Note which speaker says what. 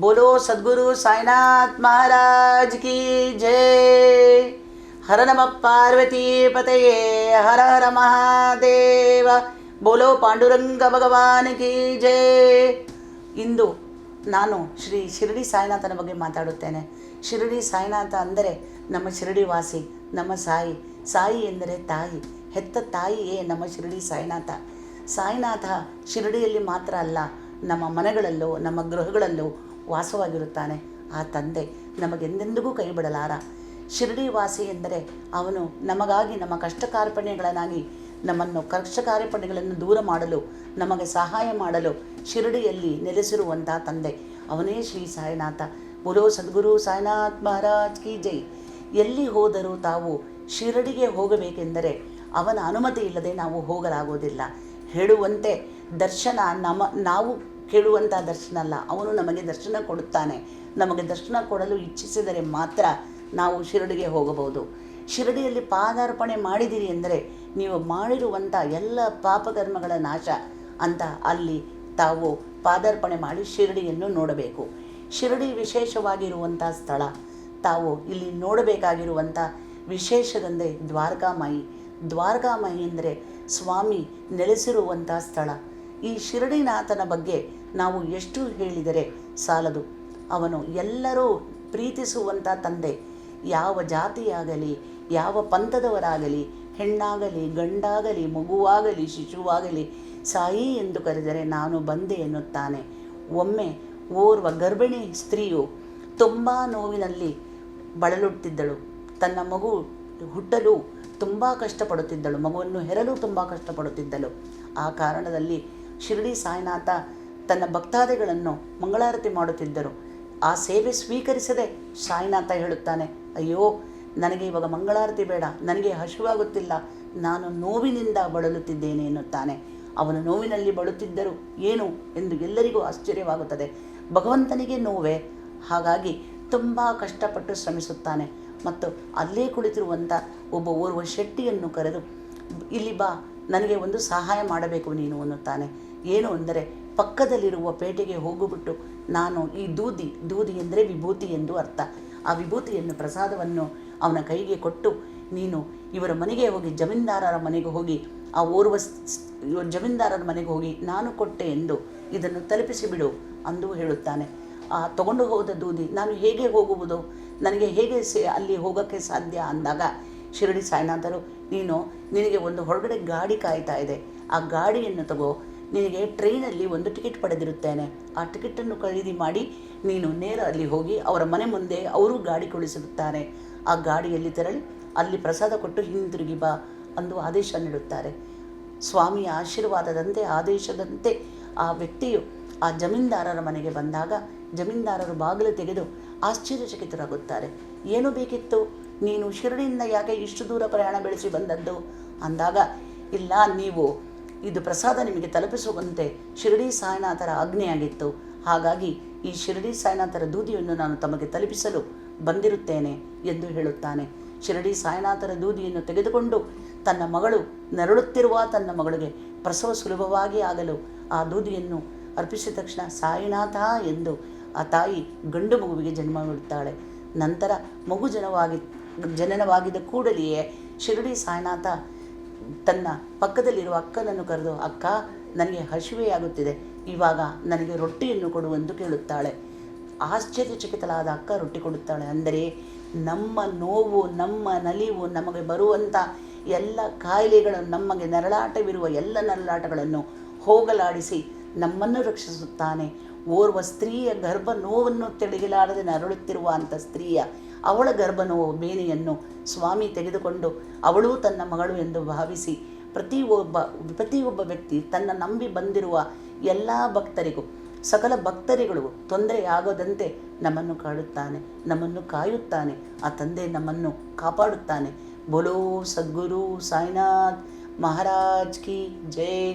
Speaker 1: बोलो सद्गुरु साईनाथ महाराज की जय हर नमः पार्वती पतये हर हर ಮಹಾದೇವ ಬೋಲೋ ಪಾಂಡುರಂಗ ಭಗವಾನ್ ಕಿ ಜೈ ಇಂದು ನಾನು ಶ್ರೀ ಶಿರಡಿ ಸಾಯಿನಾಥನ ಬಗ್ಗೆ ಮಾತಾಡುತ್ತೇನೆ ಶಿರಡಿ ಸಾಯಿನಾಥ ಅಂದರೆ ನಮ್ಮ ಶಿರಡಿ ವಾಸಿ ನಮ್ಮ ಸಾಯಿ ಸಾಯಿ ಎಂದರೆ ತಾಯಿ ಹೆತ್ತ ತಾಯಿಯೇ ನಮ್ಮ ಶಿರಡಿ ಸಾಯಿನಾಥ ಸಾಯಿನಾಥ ಶಿರಡಿಯಲ್ಲಿ ಮಾತ್ರ ಅಲ್ಲ ನಮ್ಮ ಮನೆಗಳಲ್ಲೂ ನಮ್ಮ ಗೃಹಗಳಲ್ಲೂ ವಾಸವಾಗಿರುತ್ತಾನೆ. ಆ ತಂದೆ ನಮಗೆಂದೆಂದಿಗೂ ಕೈ ಬಿಡಲಾರ ಶಿರಡಿ ವಾಸಿ ಎಂದರೆ ಅವನು ನಮಗಾಗಿ ನಮ್ಮ ಕಷ್ಟ ಕಾರ್ಪಣ್ಯಗಳನ್ನಾಗಿ ನಮ್ಮನ್ನು ಕಷ್ಟ ಕಾರ್ಪಣ್ಯಗಳನ್ನು ದೂರ ಮಾಡಲು, ನಮಗೆ ಸಹಾಯ ಮಾಡಲು ಶಿರಡಿಯಲ್ಲಿ ನೆಲೆಸಿರುವಂಥ ತಂದೆ. ಅವನೇ ಶ್ರೀ ಸಾಯಿನಾಥ. ಬುಲೋ ಸದ್ಗುರು ಸಾಯಿನಾಥ್ ಮಹಾರಾಜ್ ಕಿ ಜೈ. ಎಲ್ಲಿ ಹೋದರೂ ತಾವು ಶಿರಡಿಗೆ ಹೋಗಬೇಕೆಂದರೆ ಅವನ ಅನುಮತಿ ಇಲ್ಲದೆ ನಾವು ಹೋಗಲಾಗುವುದಿಲ್ಲ ಹೇಳುವಂತೆ ದರ್ಶನ ನಮ್ಮ ನಾವು ಕೇಳುವಂಥ ದರ್ಶನ ಅಲ್ಲ. ಅವನು ನಮಗೆ ದರ್ಶನ ಕೊಡುತ್ತಾನೆ. ನಮಗೆ ದರ್ಶನ ಕೊಡಲು ಇಚ್ಛಿಸಿದರೆ ಮಾತ್ರ ನಾವು ಶಿರಡಿಗೆ ಹೋಗಬಹುದು. ಶಿರಡಿಯಲ್ಲಿ ಪಾದಾರ್ಪಣೆ ಮಾಡಿದಿರಿ ಎಂದರೆ ನೀವು ಮಾಡಿರುವಂಥ ಎಲ್ಲ ಪಾಪಕರ್ಮಗಳ ನಾಶ. ಅಂತ ಅಲ್ಲಿ ತಾವು ಪಾದಾರ್ಪಣೆ ಮಾಡಿ ಶಿರಡಿಯನ್ನು ನೋಡಬೇಕು. ಶಿರಡಿ ವಿಶೇಷವಾಗಿರುವಂಥ ಸ್ಥಳ. ತಾವು ಇಲ್ಲಿ ನೋಡಬೇಕಾಗಿರುವಂಥ ವಿಶೇಷದಂದರೆ ದ್ವಾರಕಾಮಾಯಿ. ದ್ವಾರಕಾಮಾಯಿ ಅಂದರೆ ಸ್ವಾಮಿ ನೆಲೆಸಿರುವಂಥ ಸ್ಥಳ. ಈ ಶಿರಡಿನಾಥನ ಬಗ್ಗೆ ನಾವು ಎಷ್ಟು ಹೇಳಿದರೆ ಸಾಲದು? ಅವನು ಎಲ್ಲರೂ ಪ್ರೀತಿಸುವಂಥ ತಂದೆ. ಯಾವ ಜಾತಿಯಾಗಲಿ, ಯಾವ ಪಂಥದವರಾಗಲಿ, ಹೆಣ್ಣಾಗಲಿ, ಗಂಡಾಗಲಿ, ಮಗುವಾಗಲಿ, ಶಿಶುವಾಗಲಿ, ಸಾಯಿ ಎಂದು ಕರೆದರೆ ನಾನು ಬಂದೆ ಎನ್ನುತ್ತಾನೆ. ಒಮ್ಮೆ ಓರ್ವ ಗರ್ಭಿಣಿ ಸ್ತ್ರೀಯು ತುಂಬ ನೋವಿನಲ್ಲಿ ಬಳಲುತ್ತಿದ್ದಳು. ತನ್ನ ಮಗು ಹುಟ್ಟಲು ತುಂಬ ಕಷ್ಟಪಡುತ್ತಿದ್ದಳು. ಮಗುವನ್ನು ಹೆರಲು ತುಂಬ ಕಷ್ಟಪಡುತ್ತಿದ್ದಳು. ಆ ಕಾರಣದಲ್ಲಿ ಶಿರಡಿ ಸಾಯಿನಾಥ ತನ್ನ ಭಕ್ತಾದಿಗಳನ್ನು ಮಂಗಳಾರತಿ ಮಾಡುತ್ತಿದ್ದರು. ಆ ಸೇವೆ ಸ್ವೀಕರಿಸದೆ ಸಾಯಿನಾಥ ಹೇಳುತ್ತಾನೆ, ಅಯ್ಯೋ, ನನಗೆ ಇವಾಗ ಮಂಗಳಾರತಿ ಬೇಡ, ನನಗೆ ಹಸಿವಾಗುತ್ತಿಲ್ಲ, ನಾನು ನೋವಿನಿಂದ ಬಳಲುತ್ತಿದ್ದೇನೆ ಎನ್ನುತ್ತಾನೆ. ಅವನು ನೋವಿನಲ್ಲಿ ಬಳುತ್ತಿದ್ದರು ಏನು ಎಂದು ಎಲ್ಲರಿಗೂ ಆಶ್ಚರ್ಯವಾಗುತ್ತದೆ. ಭಗವಂತನಿಗೆ ನೋವೇ, ಹಾಗಾಗಿ ತುಂಬ ಕಷ್ಟಪಟ್ಟು ಶ್ರಮಿಸುತ್ತಾನೆ. ಮತ್ತು ಅಲ್ಲೇ ಕುಳಿತಿರುವಂಥ ಒಬ್ಬ ಓರ್ವ ಶೆಟ್ಟಿಯನ್ನು ಕರೆದು, ಇಲ್ಲಿ ಬಾ, ನನಗೆ ಒಂದು ಸಹಾಯ ಮಾಡಬೇಕು ನೀನು ಅನ್ನುತ್ತಾನೆ ಏನು ಅಂದರೆ ಪಕ್ಕದಲ್ಲಿರುವ ಪೇಟೆಗೆ ಹೋಗಿಬಿಟ್ಟು ನಾನು ಈ ದೂದಿ ದೂದಿ ಎಂದರೆ ವಿಭೂತಿ ಎಂದು ಅರ್ಥ. ಆ ವಿಭೂತಿಯನ್ನು, ಪ್ರಸಾದವನ್ನು ಅವನ ಕೈಗೆ ಕೊಟ್ಟು ನೀನು ಇವರ ಮನೆಗೆ ಹೋಗಿ, ಜಮೀನ್ದಾರರ ಮನೆಗೆ ಹೋಗಿ, ಆ ಓರ್ವ ಜಮೀನ್ದಾರರ ಮನೆಗೆ ಹೋಗಿ ನಾನು ಕೊಟ್ಟೆ ಎಂದು ಇದನ್ನು ತಲುಪಿಸಿಬಿಡು ಅಂದು ಹೇಳುತ್ತಾನೆ. ಆ ತಗೊಂಡು ಹೋದ ದೂದಿ, ನಾನು ಹೇಗೆ ಹೋಗುವುದು? ನನಗೆ ಹೇಗೆ ಅಲ್ಲಿ ಹೋಗೋಕ್ಕೆ ಸಾಧ್ಯ? ಅಂದಾಗ ಶಿರಡಿ ಸಾಯಿನಾಥರು ನೀನು ನಿನಗೆ ಒಂದು ಹೊರಗಡೆ ಗಾಡಿ ಕಾಯ್ತಾ ಇದೆ. ಆ ಗಾಡಿಯನ್ನು ತಗೋ ನಿನಗೆ ಟ್ರೈನಲ್ಲಿ ಒಂದು ಟಿಕೆಟ್ ಪಡೆದಿರುತ್ತೇನೆ. ಆ ಟಿಕೆಟನ್ನು ಖರೀದಿ ಮಾಡಿ ನೀನು ನೇರ ಅಲ್ಲಿ ಹೋಗಿ ಅವರ ಮನೆ ಮುಂದೆ ಅವರು ಗಾಡಿ ಕುಳಿಸಿರುತ್ತಾರೆ. ಆ ಗಾಡಿಯಲ್ಲಿ ತೆರಳಿ ಅಲ್ಲಿ ಪ್ರಸಾದ ಕೊಟ್ಟು ಹಿಂದಿರುಗಿ ಬಾ ಅಂದು ಆದೇಶ ನೀಡುತ್ತಾರೆ. ಸ್ವಾಮಿಯ ಆಶೀರ್ವಾದದಂತೆ, ಆದೇಶದಂತೆ ಆ ವ್ಯಕ್ತಿಯು ಆ ಜಮೀನ್ದಾರರ ಮನೆಗೆ ಬಂದಾಗ ಜಮೀನ್ದಾರರು ಬಾಗಿಲು ತೆಗೆದು ಆಶ್ಚರ್ಯಚಕಿತರಾಗುತ್ತಾರೆ. ಏನು ಬೇಕಿತ್ತು? ನೀನು ಶಿರಡಿಯಿಂದ ಯಾಕೆ ಇಷ್ಟು ದೂರ ಪ್ರಯಾಣ ಬೆಳೆಸಿ ಬಂದದ್ದು? ಅಂದಾಗ, ಇಲ್ಲ, ನೀವು ಇದು ಪ್ರಸಾದ ನಿಮಗೆ ತಲುಪಿಸುವಂತೆ ಶಿರಡಿ ಸಾಯಿನಾಥರ ಆಜ್ಞೆಯಾಗಿತ್ತು. ಹಾಗಾಗಿ ಈ ಶಿರಡಿ ಸಾಯಿನಾಥರ ದೂದಿಯನ್ನು ನಾನು ತಮಗೆ ತಲುಪಿಸಲು ಬಂದಿರುತ್ತೇನೆ ಎಂದು ಹೇಳುತ್ತಾನೆ. ಶಿರಡಿ ಸಾಯಿನಾಥರ ದೂದಿಯನ್ನು ತೆಗೆದುಕೊಂಡು ತನ್ನ ಮಗಳು ನರಳುತ್ತಿರುವ ತನ್ನ ಮಗಳಿಗೆ ಪ್ರಸವ ಸುಲಭವಾಗಿ ಆಗಲು ಆ ದೂದಿಯನ್ನು ಅರ್ಪಿಸಿದ ತಕ್ಷಣ ಸಾಯಿನಾಥ ಎಂದು ಆ ತಾಯಿ ಗಂಡು ಮಗುವಿಗೆ ಜನ್ಮ ಬಿಡುತ್ತಾಳೆ ನಂತರ ಮಗು ಜನವಾಗಿ ಜನನವಾಗಿದ್ದ ಕೂಡಲೆಯೇ ಶಿರಡಿ ಸಾಯಿನಾಥ ತನ್ನ ಪಕ್ಕದಲ್ಲಿರುವ ಅಕ್ಕನನ್ನು ಕರೆದು, ಅಕ್ಕ, ನನಗೆ ಹಸಿವೆಯಾಗುತ್ತಿದೆ. ಇವಾಗ ನನಗೆ ರೊಟ್ಟಿಯನ್ನು ಕೊಡುವಂದು ಕೇಳುತ್ತಾಳೆ. ಆಶ್ಚರ್ಯಚಕಿತಳಾದ ಅಕ್ಕ ರೊಟ್ಟಿ ಕೊಡುತ್ತಾಳೆ. ಅಂದರೆ, ನಮ್ಮ ನೋವು, ನಮ್ಮ ನಲಿವು ನಮಗೆ ಬರುವಂಥ ಎಲ್ಲ ಕಾಯಿಲೆಗಳು ನಮಗೆ ನರಳಾಟವಿರುವ ಎಲ್ಲ ನರಳಾಟಗಳನ್ನು ಹೋಗಲಾಡಿಸಿ ನಮ್ಮನ್ನು ರಕ್ಷಿಸುತ್ತಾನೆ. ಓರ್ವ ಸ್ತ್ರೀಯ ಗರ್ಭ ನೋವನ್ನು ತೆಳಗಿಲಾಡದೆ ನರಳುತ್ತಿರುವ ಅಂಥ ಸ್ತ್ರೀಯ ಅವಳ ಗರ್ಭನೋ ಬೇನೆಯನ್ನು ಸ್ವಾಮಿ ತೆಗೆದುಕೊಂಡು ಅವಳೂ ತನ್ನ ಮಗಳು ಎಂದು ಭಾವಿಸಿ ಪ್ರತಿ ಒಬ್ಬ ಪ್ರತಿಯೊಬ್ಬ ವ್ಯಕ್ತಿ ತನ್ನ ನಂಬಿ ಬಂದಿರುವ ಎಲ್ಲ ಭಕ್ತರಿಗೂ, ಸಕಲ ಭಕ್ತರಿಗಳಿಗೂ ತೊಂದರೆಯಾಗದಂತೆ ನಮ್ಮನ್ನು ಕಾಡುತ್ತಾನೆ, ನಮ್ಮನ್ನು ಕಾಯುತ್ತಾನೆ, ಆ ತಂದೆ ನಮ್ಮನ್ನು ಕಾಪಾಡುತ್ತಾನೆ. ಬೋಲೋ ಸದ್ಗುರು ಸಾಯಿನಾಥ್ ಮಹಾರಾಜ್ ಕಿ ಜೈ.